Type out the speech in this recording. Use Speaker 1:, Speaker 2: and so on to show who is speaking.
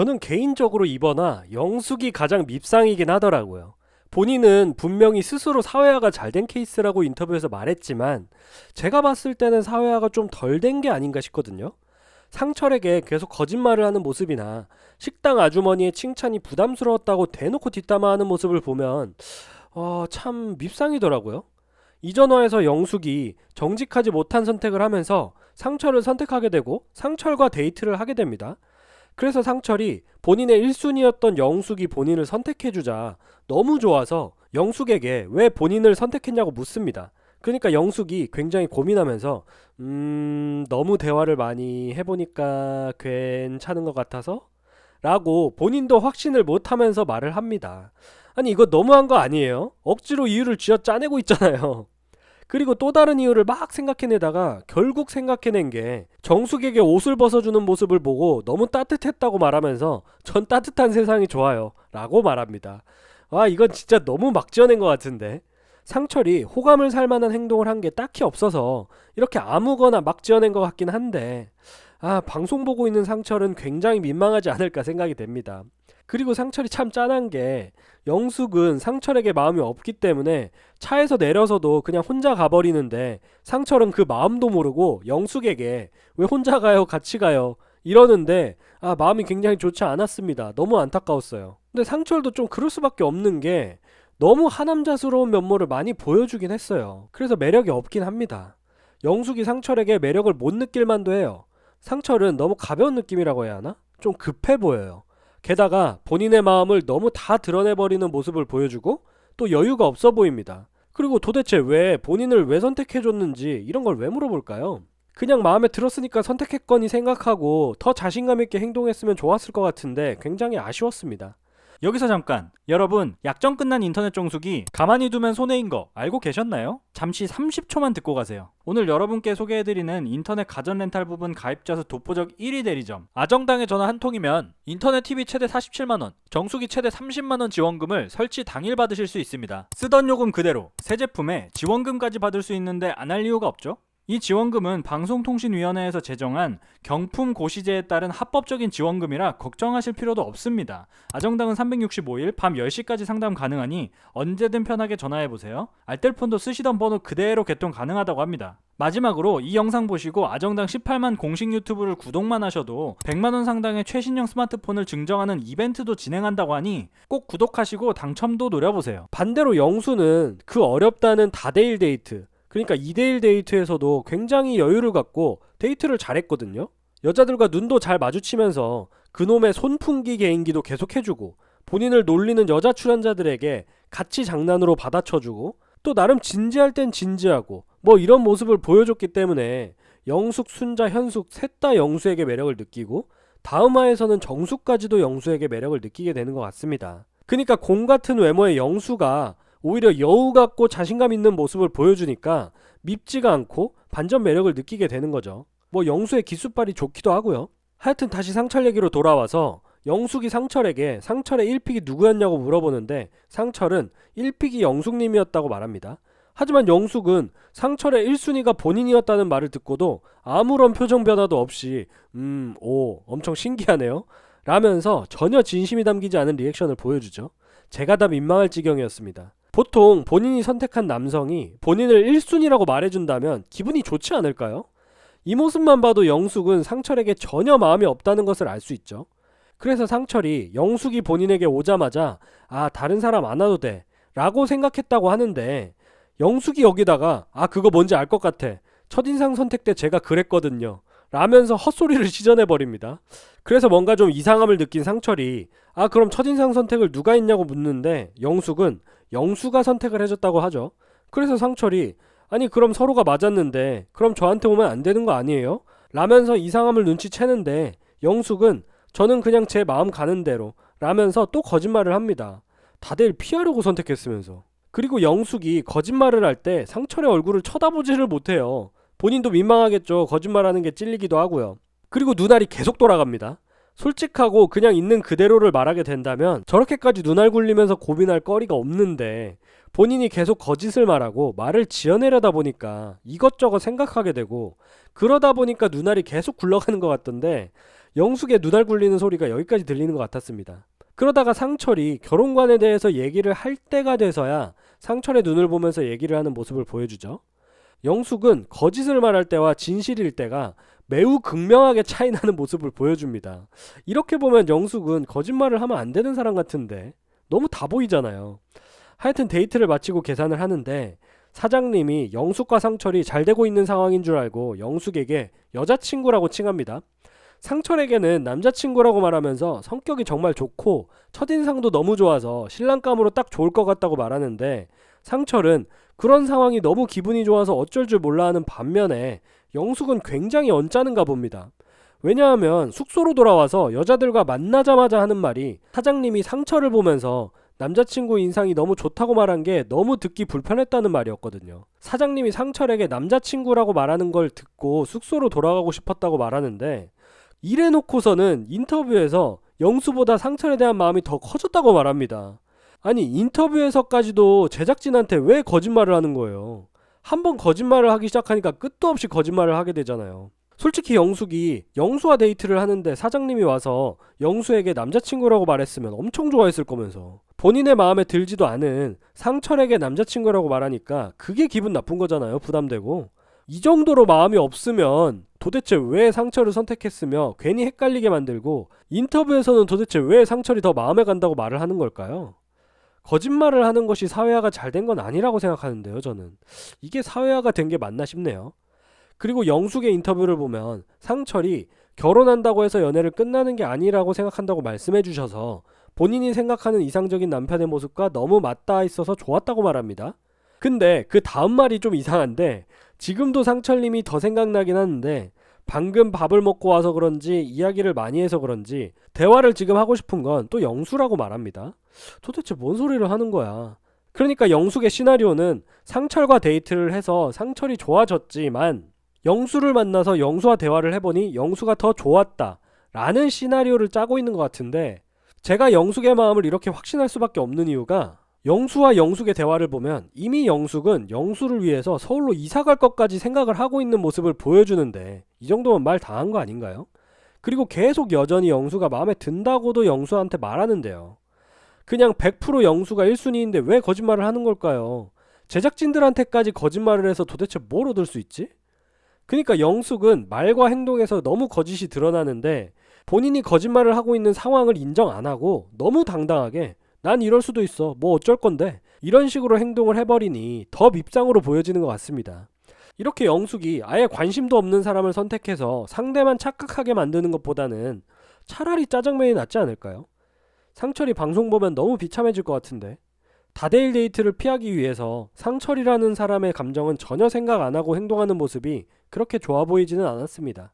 Speaker 1: 저는 개인적으로 이번화 영숙이 가장 밉상이긴 하더라고요. 본인은 분명히 스스로 사회화가 잘 된 케이스라고 인터뷰에서 말했지만 제가 봤을 때는 사회화가 좀 덜 된 게 아닌가 싶거든요. 상철에게 계속 거짓말을 하는 모습이나 식당 아주머니의 칭찬이 부담스러웠다고 대놓고 뒷담화하는 모습을 보면 어, 참 밉상이더라고요. 이전화에서 영숙이 정직하지 못한 선택을 하면서 상철을 선택하게 되고 상철과 데이트를 하게 됩니다. 그래서 상철이 본인의 1순위였던 영숙이 본인을 선택해주자 너무 좋아서 영숙에게 왜 본인을 선택했냐고 묻습니다. 그러니까 영숙이 굉장히 고민하면서 음 너무 대화를 많이 해보니까 괜찮은 것 같아서 라고 본인도 확신을 못하면서 말을 합니다. 아니 이거 너무한 거 아니에요? 억지로 이유를 쥐어 짜내고 있잖아요. 그리고 또 다른 이유를 막 생각해내다가 결국 생각해낸 게 정숙에게 옷을 벗어주는 모습을 보고 너무 따뜻했다고 말하면서 전 따뜻한 세상이 좋아요 라고 말합니다. 와 이건 진짜 너무 막 지어낸 것 같은데 상철이 호감을 살 만한 행동을 한 게 딱히 없어서 이렇게 아무거나 막 지어낸 것 같긴 한데 아 방송 보고 있는 상철은 굉장히 민망하지 않을까 생각이 됩니다. 그리고 상철이 참 짠한 게 영숙은 상철에게 마음이 없기 때문에 차에서 내려서도 그냥 혼자 가버리는데 상철은 그 마음도 모르고 영숙에게 왜 혼자 가요? 같이 가요? 이러는데 아 마음이 굉장히 좋지 않았습니다. 너무 안타까웠어요. 근데 상철도 좀 그럴 수밖에 없는 게 너무 하남자스러운 면모를 많이 보여주긴 했어요. 그래서 매력이 없긴 합니다. 영숙이 상철에게 매력을 못 느낄 만도 해요. 상철은 너무 가벼운 느낌이라고 해야 하나? 좀 급해 보여요 게다가 본인의 마음을 너무 다 드러내버리는 모습을 보여주고 또 여유가 없어 보입니다. 그리고 도대체 왜 본인을 왜 선택해줬는지 이런 걸 왜 물어볼까요? 그냥 마음에 들었으니까 선택했거니 생각하고 더 자신감 있게 행동했으면 좋았을 것 같은데 굉장히 아쉬웠습니다.
Speaker 2: 여기서 잠깐 여러분 약정 끝난 인터넷 정수기 가만히 두면 손해인 거 알고 계셨나요? 잠시 30초만 듣고 가세요 오늘 여러분께 소개해드리는 인터넷 가전 렌탈 부분 가입자 수 독보적 1위 대리점 아정당에 전화 한 통이면 인터넷 TV 최대 47만원 정수기 최대 30만원 지원금을 설치 당일 받으실 수 있습니다 쓰던 요금 그대로 새 제품에 지원금까지 받을 수 있는데 안 할 이유가 없죠? 이 지원금은 방송통신위원회에서 제정한 경품 고시제에 따른 합법적인 지원금이라 걱정하실 필요도 없습니다. 아정당은 365일 밤 10시까지 상담 가능하니 언제든 편하게 전화해 보세요. 알뜰폰도 쓰시던 번호 그대로 개통 가능하다고 합니다. 마지막으로 이 영상 보시고 아정당 18만 공식 유튜브를 구독만 하셔도 100만원 상당의 최신형 스마트폰을 증정하는 이벤트도 진행한다고 하니 꼭 구독하시고 당첨도 노려보세요.
Speaker 1: 반대로 영수는 그 어렵다는 다대일 데이트 그러니까 2대1 데이트에서도 굉장히 여유를 갖고 데이트를 잘했거든요. 여자들과 눈도 잘 마주치면서 그놈의 손풍기 개인기도 계속 해주고 본인을 놀리는 여자 출연자들에게 같이 장난으로 받아쳐주고 또 나름 진지할 땐 진지하고 뭐 이런 모습을 보여줬기 때문에 영숙, 순자, 현숙 셋 다 영수에게 매력을 느끼고 다음 화에서는 정숙까지도 영수에게 매력을 느끼게 되는 것 같습니다. 그러니까 공 같은 외모의 영수가 오히려 여우 같고 자신감 있는 모습을 보여주니까 밉지가 않고 반전 매력을 느끼게 되는 거죠. 뭐 영수의 기술발이 좋기도 하고요. 하여튼 다시 상철 얘기로 돌아와서 영숙이 상철에게 상철의 1픽이 누구였냐고 물어보는데 상철은 1픽이 영숙님이었다고 말합니다. 하지만 영숙은 상철의 1순위가 본인이었다는 말을 듣고도 아무런 표정 변화도 없이 음, 오, 엄청 신기하네요. 라면서 전혀 진심이 담기지 않은 리액션을 보여주죠. 제가 다 민망할 지경이었습니다. 보통 본인이 선택한 남성이 본인을 1순위라고 말해준다면 기분이 좋지 않을까요? 이 모습만 봐도 영숙은 상철에게 전혀 마음이 없다는 것을 알 수 있죠. 그래서 상철이 영숙이 본인에게 오자마자 아 다른 사람 안 와도 돼 라고 생각했다고 하는데 영숙이 여기다가 아 그거 뭔지 알 것 같아 첫인상 선택 때 제가 그랬거든요 라면서 헛소리를 시전해 버립니다. 그래서 뭔가 좀 이상함을 느낀 상철이 아 그럼 첫인상 선택을 누가 했냐고 묻는데 영숙은 영수가 선택을 해줬다고 하죠. 그래서 상철이 아니 그럼 서로가 맞았는데 그럼 저한테 오면 안 되는 거 아니에요? 라면서 이상함을 눈치채는데 영숙은 저는 그냥 제 마음 가는 대로 라면서 또 거짓말을 합니다. 다들 피하려고 선택했으면서. 그리고 영숙이 거짓말을 할 때 상철의 얼굴을 쳐다보지를 못해요. 본인도 민망하겠죠. 거짓말하는 게 찔리기도 하고요. 그리고 눈알이 계속 돌아갑니다. 솔직하고 그냥 있는 그대로를 말하게 된다면 저렇게까지 눈알 굴리면서 고민할 거리가 없는데 본인이 계속 거짓을 말하고 말을 지어내려다 보니까 이것저것 생각하게 되고 그러다 보니까 눈알이 계속 굴러가는 것 같던데 영숙의 눈알 굴리는 소리가 여기까지 들리는 것 같았습니다. 그러다가 상철이 결혼관에 대해서 얘기를 할 때가 돼서야 상철의 눈을 보면서 얘기를 하는 모습을 보여주죠. 영숙은 거짓을 말할 때와 진실일 때가 매우 극명하게 차이 나는 모습을 보여줍니다. 이렇게 보면 영숙은 거짓말을 하면 안 되는 사람 같은데 너무 다 보이잖아요. 하여튼 데이트를 마치고 계산을 하는데 사장님이 영숙과 상철이 잘 되고 있는 상황인 줄 알고 영숙에게 여자친구라고 칭합니다. 상철에게는 남자친구라고 말하면서 성격이 정말 좋고 첫인상도 너무 좋아서 신랑감으로 딱 좋을 것 같다고 말하는데 상철은 그런 상황이 너무 기분이 좋아서 어쩔 줄 몰라 하는 반면에 영숙은 굉장히 언짢은가 봅니다. 왜냐하면 숙소로 돌아와서 여자들과 만나자마자 하는 말이 사장님이 상철을 보면서 남자친구 인상이 너무 좋다고 말한 게 너무 듣기 불편했다는 말이었거든요. 사장님이 상철에게 남자친구라고 말하는 걸 듣고 숙소로 돌아가고 싶었다고 말하는데 이래 놓고서는 인터뷰에서 영수보다 상철에 대한 마음이 더 커졌다고 말합니다. 아니 인터뷰에서까지도 제작진한테 왜 거짓말을 하는 거예요? 한번 거짓말을 하기 시작하니까 끝도 없이 거짓말을 하게 되잖아요. 솔직히 영숙이 영수와 데이트를 하는데 사장님이 와서 영수에게 남자친구라고 말했으면 엄청 좋아했을 거면서 본인의 마음에 들지도 않은 상철에게 남자친구라고 말하니까 그게 기분 나쁜 거잖아요. 부담되고. 이 정도로 마음이 없으면 도대체 왜 상철을 선택했으며 괜히 헷갈리게 만들고 인터뷰에서는 도대체 왜 상철이 더 마음에 간다고 말을 하는 걸까요? 거짓말을 하는 것이 사회화가 잘 된 건 아니라고 생각하는데요, 저는. 이게 사회화가 된 게 맞나 싶네요. 그리고 영숙의 인터뷰를 보면 상철이 결혼한다고 해서 연애를 끝나는 게 아니라고 생각한다고 말씀해 주셔서 본인이 생각하는 이상적인 남편의 모습과 너무 맞닿아 있어서 좋았다고 말합니다. 근데 그 다음 말이 좀 이상한데 지금도 상철님이 더 생각나긴 하는데 방금 밥을 먹고 와서 그런지 이야기를 많이 해서 그런지 대화를 지금 하고 싶은 건 또 영수라고 말합니다. 도대체 뭔 소리를 하는 거야? 그러니까 영숙의 시나리오는 상철과 데이트를 해서 상철이 좋아졌지만 영수를 만나서 영수와 대화를 해보니 영수가 더 좋았다 라는 시나리오를 짜고 있는 것 같은데 제가 영숙의 마음을 이렇게 확신할 수밖에 없는 이유가 영수와 영숙의 대화를 보면 이미 영숙은 영수를 위해서 서울로 이사 갈 것까지 생각을 하고 있는 모습을 보여주는데 이 정도면 말다한거 아닌가요? 그리고 계속 여전히 영수가 마음에 든다고도 영수한테 말하는데요. 그냥 100% 영수가 1순위인데 왜 거짓말을 하는 걸까요? 제작진들한테까지 거짓말을 해서 도대체 뭘 얻을 수 있지? 그러니까 영숙은 말과 행동에서 너무 거짓이 드러나는데 본인이 거짓말을 하고 있는 상황을 인정 안 하고 너무 당당하게 난 이럴 수도 있어. 뭐 어쩔 건데. 이런 식으로 행동을 해버리니 더 밉상으로 보여지는 것 같습니다. 이렇게 영숙이 아예 관심도 없는 사람을 선택해서 상대만 착각하게 만드는 것보다는 차라리 짜장면이 낫지 않을까요? 상철이 방송 보면 너무 비참해질 것 같은데. 다대일 데이트를 피하기 위해서 상철이라는 사람의 감정은 전혀 생각 안 하고 행동하는 모습이 그렇게 좋아 보이지는 않았습니다.